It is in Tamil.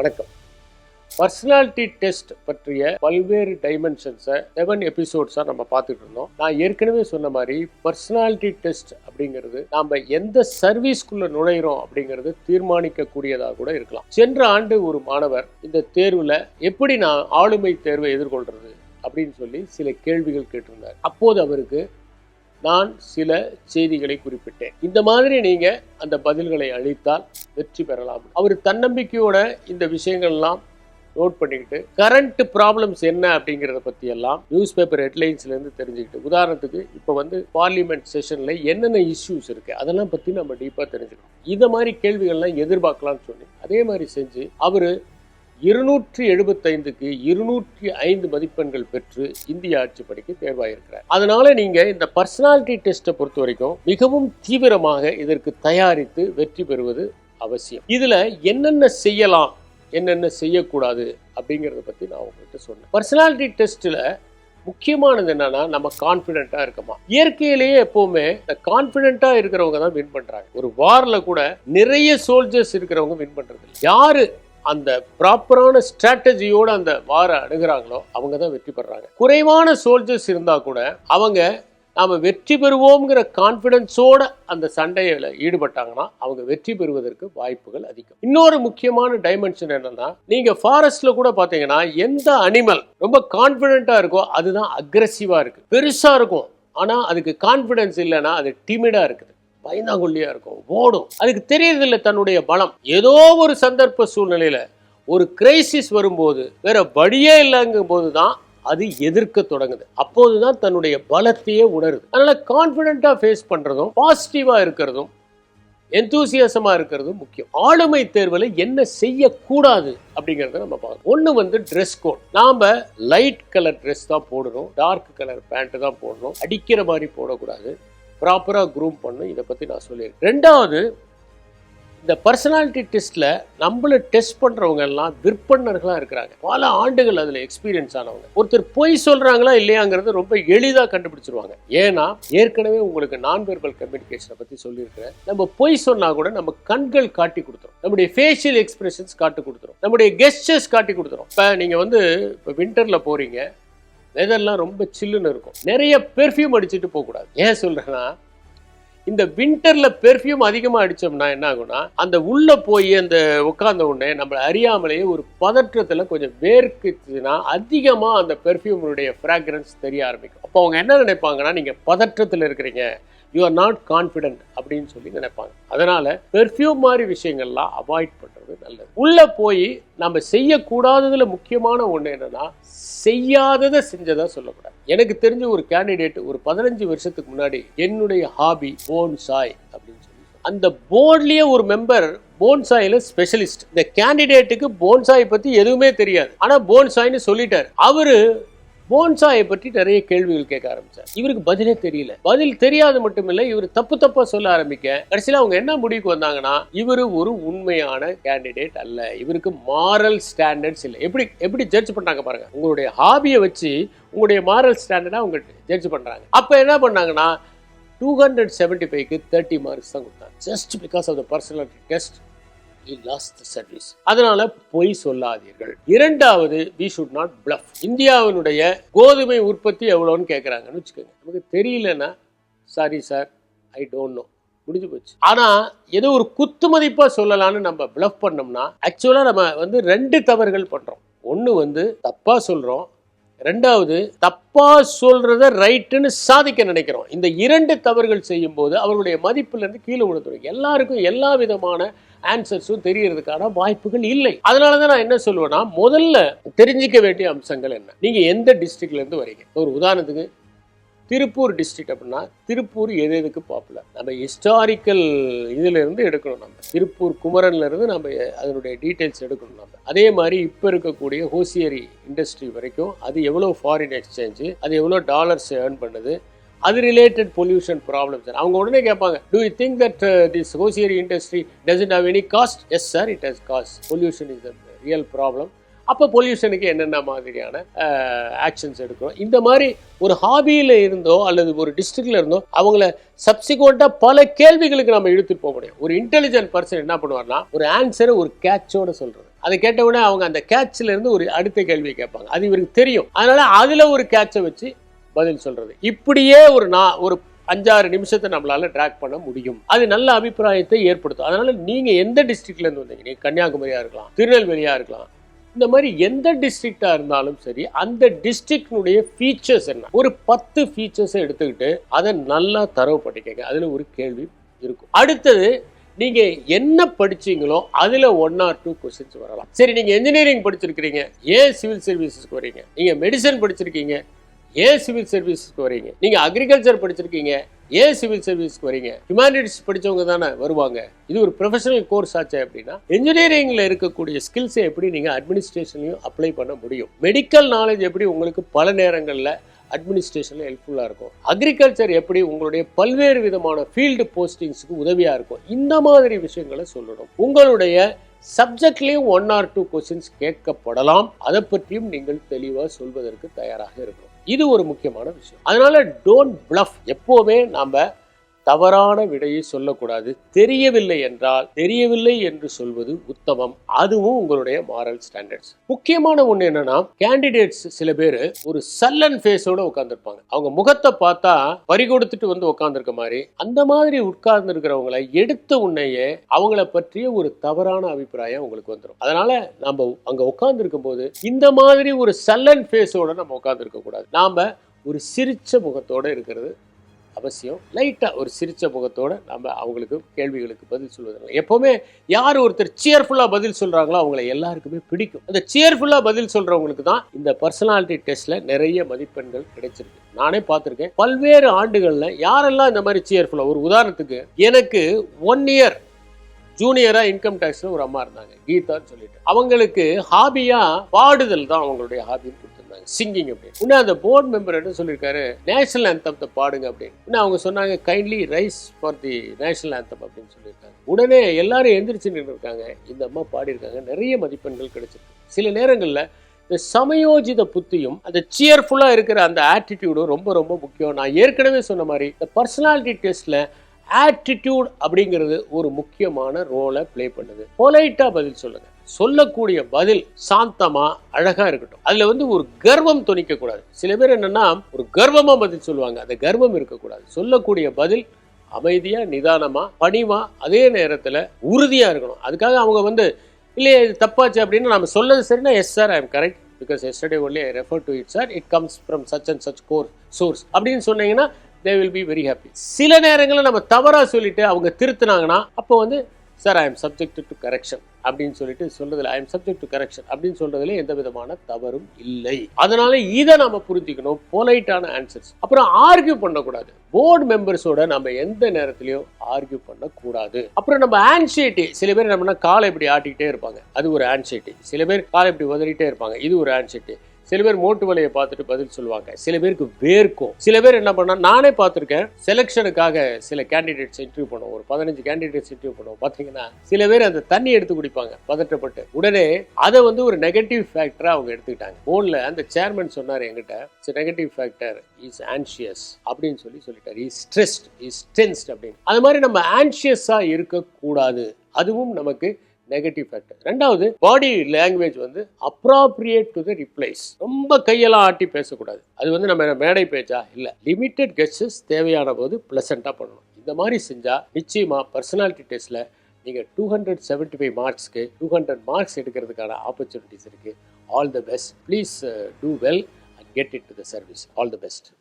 வணக்கம். பர்சனாலிட்டி டெஸ்ட் பற்றிய பல்வேறு டைமென்ஷன்ஸை செவன் எபிசோட்ஸாக நம்ம பார்த்துட்டு இருந்தோம். நான் ஏற்கனவே சொன்ன மாதிரி பர்சனாலிட்டி டெஸ்ட் அப்படிங்கிறது நாம் எந்த சர்வீஸ்க்குள்ளே நுழையிறோம் அப்படிங்கிறது தீர்மானிக்கக்கூடியதாக கூட இருக்கலாம். சென்ற ஆண்டு ஒரு மாணவர் இந்த தேர்வில் எப்படி நான் ஆளுமை தேர்வை எதிர்கொள்கிறது அப்படின்னு சொல்லி சில கேள்விகள் கேட்டிருந்தார். அப்போது அவருக்கு நான் சில செய்திகளை குறிப்பிட்டேன். இந்த மாதிரி நீங்க அந்த பதில்களை அளித்தால் வெற்றி பெறலாம். அவர் தன்னம்பிக்கையோட இந்த விஷயங்கள்லாம் நோட் பண்ணிக்கிட்டு கரண்ட் ப்ராப்ளம்ஸ் என்ன அப்படிங்கிறத பத்தி எல்லாம் நியூஸ் பேப்பர் ஹெட்லைன்ஸ்ல இருந்து தெரிஞ்சுக்கிட்டு உதாரணத்துக்கு இப்போ வந்து பார்லிமெண்ட் செஷன்ல என்னென்ன இஷ்யூஸ் இருக்கு அதெல்லாம் பத்தி நம்ம டீப்பா தெரிஞ்சுக்கணும். இதை மாதிரி கேள்விகள்லாம் எதிர்பார்க்கலாம்னு சொல்லி அதே மாதிரி செஞ்சு அவரு இருநூற்றி எழுபத்தைந்துக்கு இருநூற்றி ஐந்து மதிப்பெண்கள் பெற்று இந்திய ஆட்சி படிக்க தேர்வாயிருக்கிறார். அதனால நீங்க இந்த பர்சனாலிட்டி டெஸ்ட்டை பொறுத்த வரைக்கும் மிகவும் தீவிரமாக இதற்கு தயாரித்து வெற்றி பெறுவது அவசியம். இதுல என்னென்ன செய்யலாம் என்னென்ன செய்யக்கூடாது அப்படிங்கிறத பத்தி நான் உங்கள்கிட்ட சொன்னேன். பர்சனாலிட்டி டெஸ்ட்ல முக்கியமானது என்னன்னா நம்ம கான்ஃபிடென்ட்டா இருக்கமா? இயற்கையிலேயே எப்பவுமே இந்த கான்ஃபிடென்ட்டா இருக்கிறவங்க தான் வின் பண்றாங்க. ஒரு வார்ல கூட நிறைய சோல்ஜர்ஸ் இருக்கிறவங்க வின் பண்றது யாரு அந்த ப்ராப்பரான ஸ்ட்ராட்டஜியோட அந்த வார அணுகிறாங்களோ அவங்க தான் வெற்றி பெறாங்க குறைவான சோல்ஜர்ஸ் இருந்தால் கூட அவங்க நாம் வெற்றி பெறுவோங்கிற கான்ஃபிடென்ஸோட அந்த சண்டையில் ஈடுபட்டாங்கன்னா அவங்க வெற்றி பெறுவதற்கு வாய்ப்புகள் அதிகம். இன்னொரு முக்கியமான டைமென்ஷன் என்னன்னா நீங்க ஃபாரஸ்ட்ல கூட பார்த்தீங்கன்னா எந்த அனிமல் ரொம்ப கான்ஃபிடென்ட்டாக இருக்கோ அதுதான் அக்ரெசிவா இருக்கு. பெருசாக இருக்கும். ஆனால் அதுக்கு கான்ஃபிடென்ஸ் இல்லைன்னா அது டிமிடாக இருக்குது. பயந்தாங்கொல்லியா இருக்கும். ஓடும். அதுக்கு தெரியறதில்ல தன்னுடைய பலம். ஏதோ ஒரு சந்தர்ப்ப சூழ்நிலையில ஒரு கிரைசிஸ் வரும்போது வேற வழியே இல்லைங்கும் போது தான் அது எதிர்க்க தொடங்குது. அப்போதுதான் தன்னுடைய பலத்தையே உணருது. அதனால கான்பிடென்ட்டா ஃபேஸ் பண்றதும் பாசிட்டிவா இருக்கிறதும் எந்தூசியாசமா இருக்கிறதும் முக்கியம். ஆளுமை தேர்வில் என்ன செய்யக்கூடாது அப்படிங்கிறத நம்ம பார்க்கணும். ஒன்று வந்து ட்ரெஸ் கோட் நாம லைட் கலர் ட்ரெஸ் தான் போடணும். டார்க் கலர் பேண்ட் தான் போடணும். அடிக்கிற மாதிரி போடக்கூடாது. ப்ராப்பராக க்ரூம் பண்ணும் இதை பற்றி நான் சொல்லியிருக்கேன். ரெண்டாவது இந்த பர்சனாலிட்டி டெஸ்ட்டில் நம்மளை டெஸ்ட் பண்ணுறவங்க எல்லாம் விற்பனர்களாக இருக்கிறாங்க. பல ஆண்டுகள் அதில் எக்ஸ்பீரியன்ஸ் ஆனவங்க. ஒருத்தர் பொய் சொல்கிறாங்களா இல்லையாங்கிறது ரொம்ப எளிதாக கண்டுபிடிச்சிருவாங்க. ஏன்னா ஏற்கனவே உங்களுக்கு நான் வெர்பல் கம்யூனிகேஷனை பற்றி சொல்லியிருக்கிறேன். நம்ம பொய் சொன்னால் கூட நம்ம கண்கள் காட்டி கொடுத்துரும். நம்முடைய ஃபேஷியல் எக்ஸ்பிரஷன்ஸ் காட்டி கொடுத்துரும். நம்முடைய கெஸ்டர்ஸ் காட்டி கொடுத்துரும். இப்போ நீங்கள் வந்து இப்போ வின்டரில் போகிறீங்க வெதர்லாம் ரொம்ப சில்லுன்னு இருக்கும். நிறைய பெர்ஃப்யூம் அடிச்சுட்டு போகக்கூடாது. ஏன் சொல்கிறேன்னா இந்த வின்டர்ல பெர்ஃப்யூம் அதிகமாக அடிச்சோம்னா என்ன ஆகும்னா அந்த உள்ள போய் அந்த உட்கார்ந்த உடனே நம்மளை அறியாமலேயே ஒரு பதற்றத்துல கொஞ்சம் வேர்க்குச்சுன்னா அதிகமா அந்த பெர்ஃப்யூம்னுடைய ஃப்ராக்ரன்ஸ் தெரிய ஆரம்பிக்கும். அப்போ அவங்க என்ன நினைப்பாங்கன்னா நீங்க பதற்றத்துல இருக்கிறீங்க. யூ ஆர் நாட் கான்ஃபிடென்ட் அப்படின்னு சொல்லி நினைப்பாங்க. அதனால பெர்ஃப்யூம் மாதிரி விஷயங்கள்லாம் அவாய்ட் பண்ணுறது நல்லது. உள்ள போய் நம்ம செய்யக்கூடாததுல முக்கியமான ஒன்று என்னன்னா செய்யாததை செஞ்சதா சொல்லக்கூடாது. எனக்கு தெரிஞ்ச ஒரு கேண்டிடேட் ஒரு பதினஞ்சு வருஷத்துக்கு முன்னாடி என்னுடைய ஹாபி போன் சாய் அப்படின்னு சொல்லி அந்த போர்ட்லயே ஒரு மெம்பர் போன்சாயில ஸ்பெஷலிஸ்ட் இந்த கேண்டிடேட்டுக்கு போன்சாய் பத்தி எதுவுமே தெரியாது. ஆனா போன்சாய்னு சொல்லிட்டாரு. அவரு போன்சாயை பற்றி நிறைய கேள்விகள் கேட்க ஆரம்பிச்சார். இவருக்கு பதிலே தெரியல. பதில் தெரியாது மட்டுமில்லை இவர் தப்பு தப்பா சொல்ல ஆரம்பிக்க. கடைசியில் அவங்க என்ன முடிவுக்கு வந்தாங்கன்னா இவர் ஒரு உண்மையான கேண்டிடேட் அல்ல. இவருக்கு மாரல் ஸ்டாண்டர்ட்ஸ் இல்லை. எப்படி எப்படி ஜட்ஜ் பண்ணாங்க பாருங்க. உங்களுடைய ஹாபியை வச்சு உங்களுடைய மாரல் ஸ்டாண்டர்டா அவங்க ஜட்ஜ் பண்றாங்க. அப்ப என்ன பண்ணாங்கன்னா டூ ஹண்ட்ரட் செவன்டி ஃபைவ்க்கு தேர்ட்டி மார்க்ஸ் தான் கொடுத்தாங்க. Just because of the personality test he lost the service. அதனால பொய் சொல்லாதீர்கள். இரண்டாவது வி சுட் நாட் பிளஃப் இந்தியாவினுடைய கோதுமை உற்பத்தி எவ்வளோன்னு கேட்குறாங்கன்னு வச்சுக்கோங்க. நமக்கு தெரியலன்னா sorry sir I don't know முடிஞ்சு போச்சு. ஆனா ஏதோ ஒரு குத்து மதிப்பா சொல்லலாம்னு நம்ம பிளஃப் பண்ணோம்னா ஆக்சுவலா நம்ம வந்து ரெண்டு தவறுகள் பண்றோம். ஒன்று வந்து தப்பா சொல்றோம் ரெண்டாவது தப்பா சொல்றத ரைட்டுன்னு சாதிக்க நினைக்கிறோம். இந்த இரண்டு தவறுகள் செய்யும் போது அவர்களுடைய மதிப்புல இருந்து கீழே விழுந்துடும் எல்லாருக்கும் எல்லா விதமான ஆன்சர்ஸும் தெரியறதுக்கான வாய்ப்புகள் இல்லை. அதனால தான் நான் என்ன சொல்லுவேன்னா முதல்ல தெரிஞ்சிக்க வேண்டிய அம்சங்கள் என்ன? நீங்க எந்த டிஸ்ட்ரிக்ட்ல இருந்து வரீங்க ஒரு உதாரணத்துக்கு திருப்பூர் டிஸ்ட்ரிக்ட் அப்படின்னா திருப்பூர் எது எதுக்கு பாப்புலர் நம்ம ஹிஸ்டாரிக்கல் இதிலிருந்து எடுக்கணும் நம்ம. திருப்பூர் குமரன்லேருந்து நம்ம அதனுடைய டீட்டெயில்ஸ் எடுக்கணும் நம்ம. அதே மாதிரி இப்போ இருக்கக்கூடிய ஹோசியரி இண்டஸ்ட்ரி வரைக்கும் அது எவ்வளோ ஃபாரின் எக்ஸ்சேஞ்சு அது எவ்வளோ டாலர்ஸ் ஏர்ன் பண்ணுது அது ரிலேட்டட் பொல்யூஷன் ப்ராப்ளம் சார் அவங்க உடனே கேட்பாங்க do you think that this hosiery industry doesn't have any cost yes sir it has cost pollution is the real problem அப்போ பொல்யூஷனுக்கு என்னென்ன மாதிரியான ஆக்ஷன்ஸ் எடுக்கணும்? இந்த மாதிரி ஒரு ஹாபியில் இருந்தோ அல்லது ஒரு டிஸ்ட்ரிக்டில் இருந்தோ அவங்கள சப்சிக்வெண்ட்டாக பல கேள்விகளுக்கு நம்ம இழுத்துட்டு போக முடியும். ஒரு இன்டெலிஜென்ட் பர்சன் என்ன பண்ணுவார்னா ஒரு ஆன்சரை ஒரு கேட்சோட சொல்கிறது அதை கேட்ட உடனே அவங்க அந்த கேட்ச்ல இருந்து ஒரு அடுத்த கேள்வியை கேட்பாங்க. அது இவருக்கு தெரியும். அதனால அதுல ஒரு கேட்சை வச்சு பதில் சொல்றது. இப்படியே ஒரு நான் ஒரு அஞ்சாறு நிமிஷத்தை நம்மளால ட்ராக் பண்ண முடியும். அது நல்ல அபிப்பிராயத்தை ஏற்படுத்தும். அதனால நீங்க எந்த டிஸ்ட்ரிக்ட்ல இருந்து வந்தீங்க? நீங்க கன்னியாகுமரியா இருக்கலாம் திருநெல்வேலியா இருக்கலாம் இந்த மாதிரி எந்த டிஸ்ட்ரிக்டா இருந்தாலும் சரி அந்த டிஸ்ட்ரிக்டினுடைய ஃபீச்சர்ஸ் என்ன? ஒரு பத்து ஃபீச்சர்ஸை எடுத்துக்கிட்டு அதை நல்லா தரவுப்பட்டுக்கங்க அதில் ஒரு கேள்வி இருக்கும். அடுத்தது நீங்க என்ன படிச்சீங்களோ அதுல ஒன் ஆர் டூ கொஸ்டின்ஸ் வரலாம். சரி நீங்க இன்ஜினியரிங் படிச்சிருக்கிறீங்க. ஏன் சிவில் சர்வீசஸ்க்கு வரீங்க? நீங்க மெடிசன் படிச்சிருக்கீங்க. ஏன் சிவில் சர்வீஸ்க்கு வரீங்க. நீங்கள் அக்ரிகல்ச்சர் படிச்சிருக்கீங்க ஏன் சிவில் சர்வீஸ்க்கு வரீங்க. ஹியூமானிட்டிஸ் படிச்சவங்க தானே வருவாங்க. இது ஒரு ப்ரொஃபஷனல் கோர்ஸ் ஆச்சு அப்படின்னா இன்ஜினியரிங்கில் இருக்கக்கூடிய ஸ்கில்ஸை எப்படி நீங்கள் அட்மினிஸ்ட்ரேஷன்லையும் அப்ளை பண்ண முடியும்? மெடிக்கல் நாலேஜ் எப்படி உங்களுக்கு பல நேரங்களில் அட்மினிஸ்ட்ரேஷனில் ஹெல்ப்ஃபுல்லாக இருக்கும்? அக்ரிகல்ச்சர் எப்படி உங்களுடைய பல்வேறு விதமான ஃபீல்டு போஸ்டிங்ஸுக்கு உதவியாக இருக்கும்? இந்த மாதிரி விஷயங்களை சொல்லணும். உங்களுடைய சப்ஜெக்ட்லேயும் ஒன் ஆர் டூ கொஸ்டின்ஸ் கேட்கப்படலாம். அதை பற்றியும் நீங்கள் தெளிவாக சொல்வதற்கு தயாராக இருக்கணும். இது ஒரு முக்கியமான விஷயம். அதனால டோன்ட் பிளஃப் எப்போவுமே நாம தவறான விடையை சொல்லக்கூடாது. தெரியவில்லை என்றால் தெரியவில்லை என்று சொல்வது உத்தமம். அதுவும் உங்களுடைய மாரல் ஸ்டாண்டர்ட்ஸ் முக்கியமான ஒண்ணு என்னன்னா கேண்டிடேட்ஸ் சில பேர் ஒரு சல்லன் ஃபேஸோட உட்காந்துருப்பாங்க அவங்க முகத்தை பார்த்தா பறி கொடுத்துட்டு வந்து உட்காந்துருக்க மாதிரி அந்த மாதிரி உட்கார்ந்து இருக்கிறவங்களை எடுத்த உன்னையே அவங்கள பற்றிய ஒரு தவறான அபிப்பிராயம் உங்களுக்கு வந்துடும் அதனால நம்ம அங்க உட்கார்ந்து இருக்கும் போது இந்த மாதிரி ஒரு சல்லன் ஃபேஸோட நம்ம உட்கார்ந்து இருக்க கூடாது நாம ஒரு சிரிச்ச முகத்தோட இருக்கிறது அவசியம். லைட்டாக ஒரு சிரித்த முகத்தோடு நம்ம அவங்களுக்கு கேள்விகளுக்கு பதில் சொல்வதில்லை. எப்போவுமே யார் ஒருத்தர் சியர்ஃபுல்லாக பதில் சொல்கிறாங்களோ அவங்கள எல்லாருக்குமே பிடிக்கும். அந்த சியர்ஃபுல்லாக பதில் சொல்கிறவங்களுக்கு தான் இந்த பர்சனாலிட்டி டெஸ்ட்டில் நிறைய மதிப்பெண்கள் கிடைச்சிருக்கு. நானே பார்த்துருக்கேன். பல்வேறு ஆண்டுகளில் யாரெல்லாம் இந்த மாதிரி சியர்ஃபுல்லாக ஒரு உதாரணத்துக்கு எனக்கு ஒன் இயர் ஜூனியராக இன்கம் டேக்ஸில் ஒரு அம்மா இருந்தாங்க. கீதான்னு சொல்லிட்டு. அவங்களுக்கு ஹாபியாக பாடுதல் தான் அவங்களுடைய ஹாபின்னு கொடுத்துருந்தாங்க சிங்கிங் அப்படின்னு உடனே அந்த போர்ட் மெம்பர் என்ன சொல்லியிருக்காரு நேஷனல் ஆந்தத்தை பாடுங்க அப்படின்னு. உடனே அவங்க சொன்னாங்க kindly rise for the national anthem அப்படின்னு சொல்லியிருக்காங்க. உடனே எல்லாரும் எந்திரிச்சு நின்று இருக்காங்க இந்த அம்மா பாடியிருக்காங்க. நிறைய மதிப்பெண்கள் கிடைச்சிருக்கு. சில நேரங்களில் இந்த சமயோஜித புத்தியும் அந்த சியர்ஃபுல்லாக இருக்கிற அந்த ஆட்டிடியூடும் ரொம்ப ரொம்ப முக்கியம். நான் ஏற்கனவே சொன்ன மாதிரி இந்த பர்சனாலிட்டி டெஸ்ட்டில் ஆட்டிடியூட் அப்படிங்கிறது ஒரு முக்கியமான ரோலை ப்ளே பண்ணுது. பொலைட்டாக பதில் சொல்லுங்கள் சொல்லக்கூடிய பதில் சாந்தமா அழகா இருக்கட்டும். அதுல வந்து ஒரு கர்வம் துணிக்க கூடாது சில பேர் என்னன்னா ஒரு கர்வமா பதில் சொல்லுவாங்க. அந்த கர்வம் இருக்கக்கூடாது. சொல்லக்கூடிய பதில் அமைதியா நிதானமா பணிவா அதே நேரத்துல உறுதியா இருக்கணும். அதுக்காக அவங்க வந்து இல்லையே இது தப்பாச்சு அப்படின்னு நம்ம சொல்லது சரினா yes sir I am correct because yesterday only I refer to it sir it comes from such and such core source அப்படின்னு சொன்னீங்கன்னா they will be very happy சில நேரங்களில் நம்ம தவறாக சொல்லிட்டு அவங்க திருத்தினாங்கன்னா அப்போ வந்து sir I am subject to correction அப்படின்னு சொல்லிட்டு சொல்றதுல I am subject to correction அப்படின்னு சொல்றதுல எந்த விதமான தவறும் இல்லை. அதனால இதை நம்ம புரிஞ்சுக்கணும். பொலைட்டான ஆன்சர்ஸ் அப்புறம் ஆர்கியூ பண்ணக்கூடாது. போர்டு மெம்பர்ஸோட நம்ம எந்த நேரத்திலையும் ஆர்கியூ பண்ணக்கூடாது. அப்புறம் நம்ம ஆன்சைட்டி சில பேர் நம்ம காலை இப்படி ஆட்டிக்கிட்டே இருப்பாங்க. அது ஒரு ஆன்சைட்டி சில பேர் காலை இப்படி உதறிட்டே இருப்பாங்க. இது ஒரு ஆன்சைட்டி சில பேர் மோட்டு வலையை பார்த்துட்டு பதில் சொல்லுவாங்க. சில பேருக்கு வேர்க்கும். சில பேர் என்ன பண்ணா நானே பார்த்துருக்கேன். செலெக்ஷனுக்காக சில கேண்டிடேட்ஸ் இன்டர்வியூ பண்ணுவோம். ஒரு பதினஞ்சு கேண்டிடேட்ஸ் இன்டர்வியூ பண்ணுவோம். பார்த்தீங்கன்னா சில பேர் அந்த தண்ணி எடுத்து குடிப்பாங்க பதற்றப்பட்டு. உடனே அதை வந்து ஒரு நெகட்டிவ் ஃபேக்டரா அவங்க எடுத்துக்கிட்டாங்க. போன்ல அந்த சேர்மன் சொன்னார் என்கிட்ட it's negative factor is anxious அப்படின்னு சொல்லி சொல்லிட்டார். இஸ் ஸ்ட்ரெஸ்ட் இஸ் டென்ஸ்ட் அப்படின்னு. அது மாதிரி நம்ம ஆன்ஷியஸா இருக்கக்கூடாது. அதுவும் நமக்கு நெகட்டிவ் ஃபேக்டர் ரெண்டாவது பாடி லாங்குவேஜ் வந்து அப்ராப்ரியேட் டு த ரிப்ளைஸ் ரொம்ப கையெல்லாம் ஆட்டி பேசக்கூடாது. அது வந்து நம்ம மேடை பேச்சா இல்லை. லிமிட்டெட் கெஸ்டஸ் தேவையான போது ப்ளசண்ட்டாக பண்ணணும். இந்த மாதிரி செஞ்சால் நிச்சயமாக பர்சனாலிட்டி டெஸ்ட்டில் நீங்கள் டூ ஹண்ட்ரட் செவன்ட்டி ஃபைவ் மார்க்ஸ்க்கு டூ ஹண்ட்ரட் மார்க்ஸ் எடுக்கிறதுக்கான ஆப்பர்ச்சுனிட்டிஸ் இருக்குது all the best please do well and get it to the service all the best